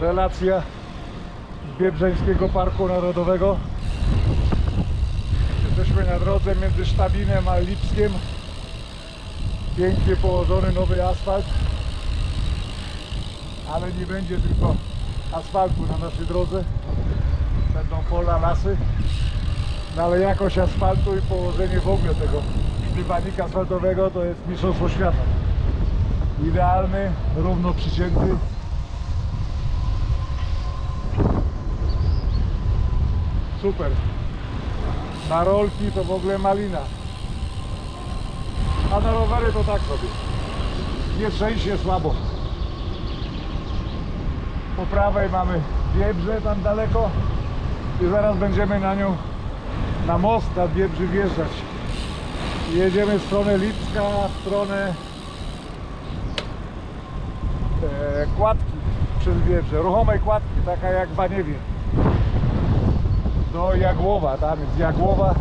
Relacja Biebrzeńskiego Parku Narodowego. Jesteśmy na drodze między Sztabinem a Lipskiem. Pięknie położony nowy asfalt. Ale nie będzie tylko asfaltu na naszej drodze. Będą pola, lasy. No ale jakość asfaltu i położenie w ogóle tego szpiwanika asfaltowego to jest mistrzostwo świata. Idealny, równo przycięty. Super. Na rolki to w ogóle malina. A na rowery to tak sobie. Nie trzęsie słabo. Po prawej mamy Wiebrze tam daleko i zaraz będziemy na nią na most na Biebrzy wjeżdżać. Jedziemy w stronę Lipska, w stronę e, kładki przez Biebrze, ruchomej kładki, taka jak Baniewie. Do Jagłowa, tam jest Jagłowa,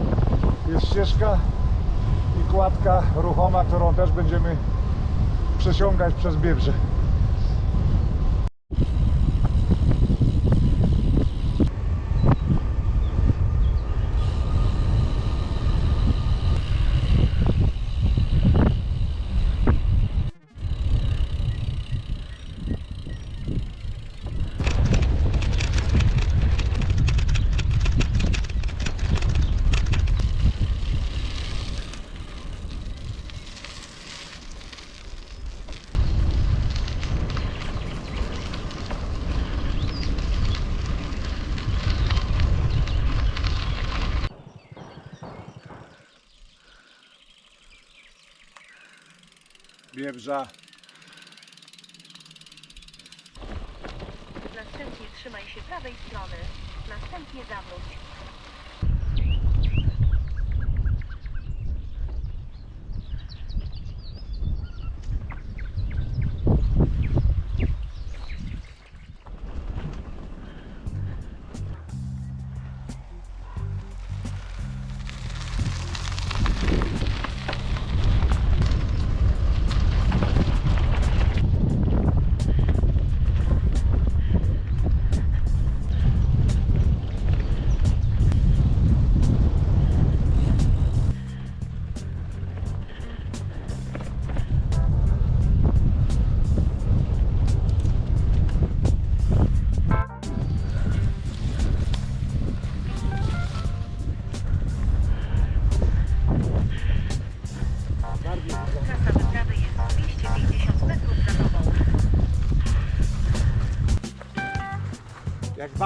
jest ścieżka i kładka ruchoma, którą też będziemy przesiągać przez Biebrze. Biebrza Następnie trzymaj się prawej strony. Następnie zawróć.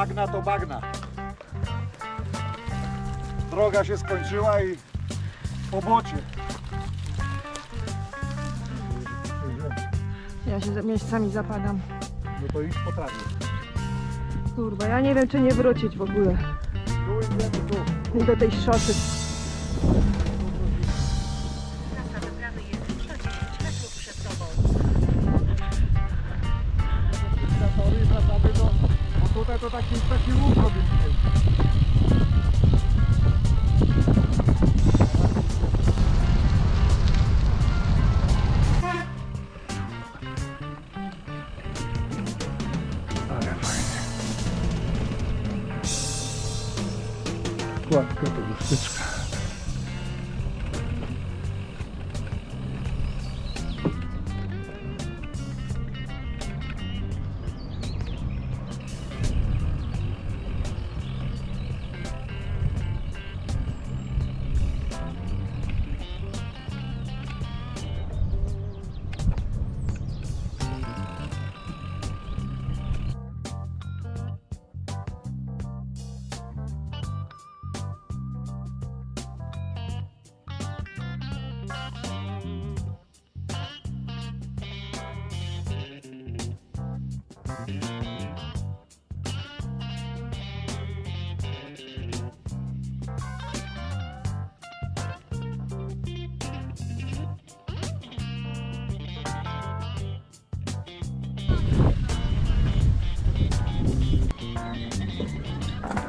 Bagna to bagna. Droga się skończyła i po błocie. Ja się za- miejscami zapadam. No to idź po trawie. Kurwa, ja nie wiem czy nie wrócić w ogóle. Tu idziemy tu. I do tej szosy. Kładka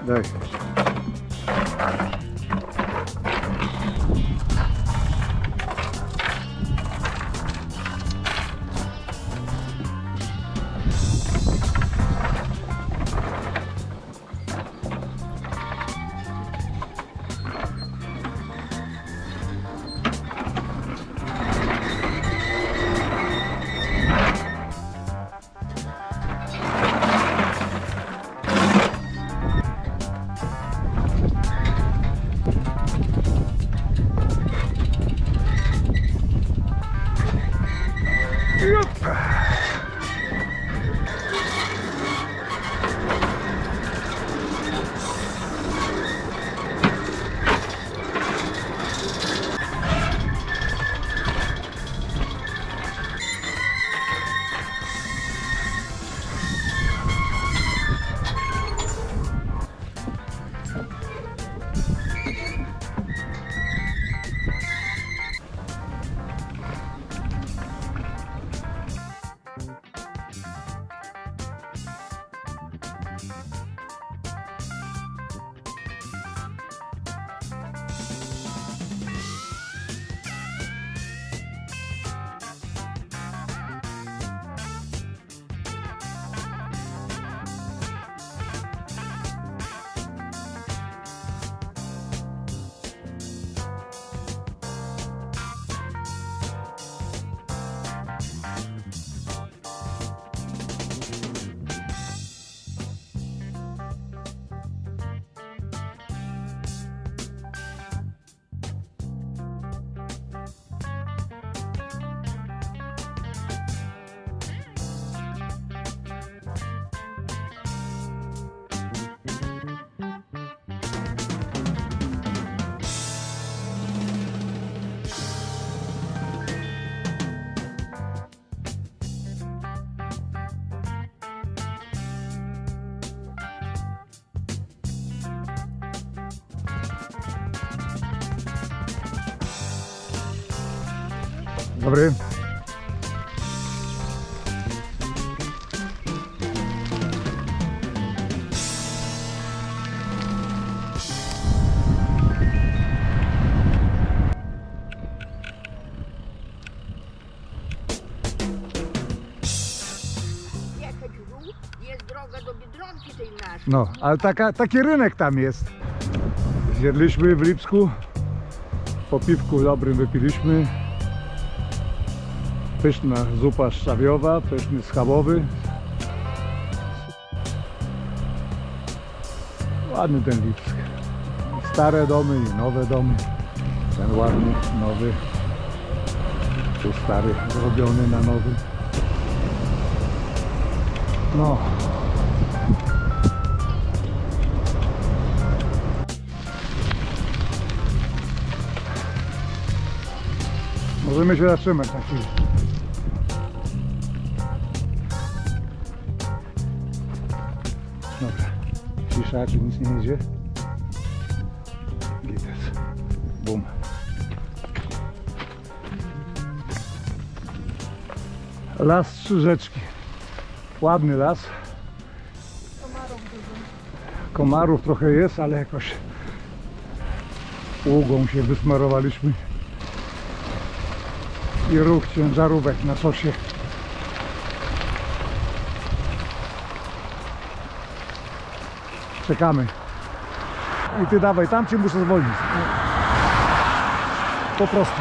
Давай. Dobry. jechać w dół, jest droga do Biedronki tej naszej. No, ale taka, taki rynek tam jest. Zjedliśmy w Lipsku. Po piwku dobrym wypiliśmy. Pyszna zupa szczawiowa, pyszny schabowy. Ładny ten Lipsk. Stare domy i nowe domy. Ten ładny, nowy. Tu stary, zrobiony na nowy. No, Możemy się zatrzymać na chwilę. Dobra. Cisza, czy nic nie jedzie? Gites. Bum. Las Trzy Rzeczki. Ładny las. Komarów trochę jest, ale jakoś ługą się wysmarowaliśmy i ruch ciężarówek na szosie. Czekamy. I ty dawaj, tam cię muszę zwolnić. Po prostu.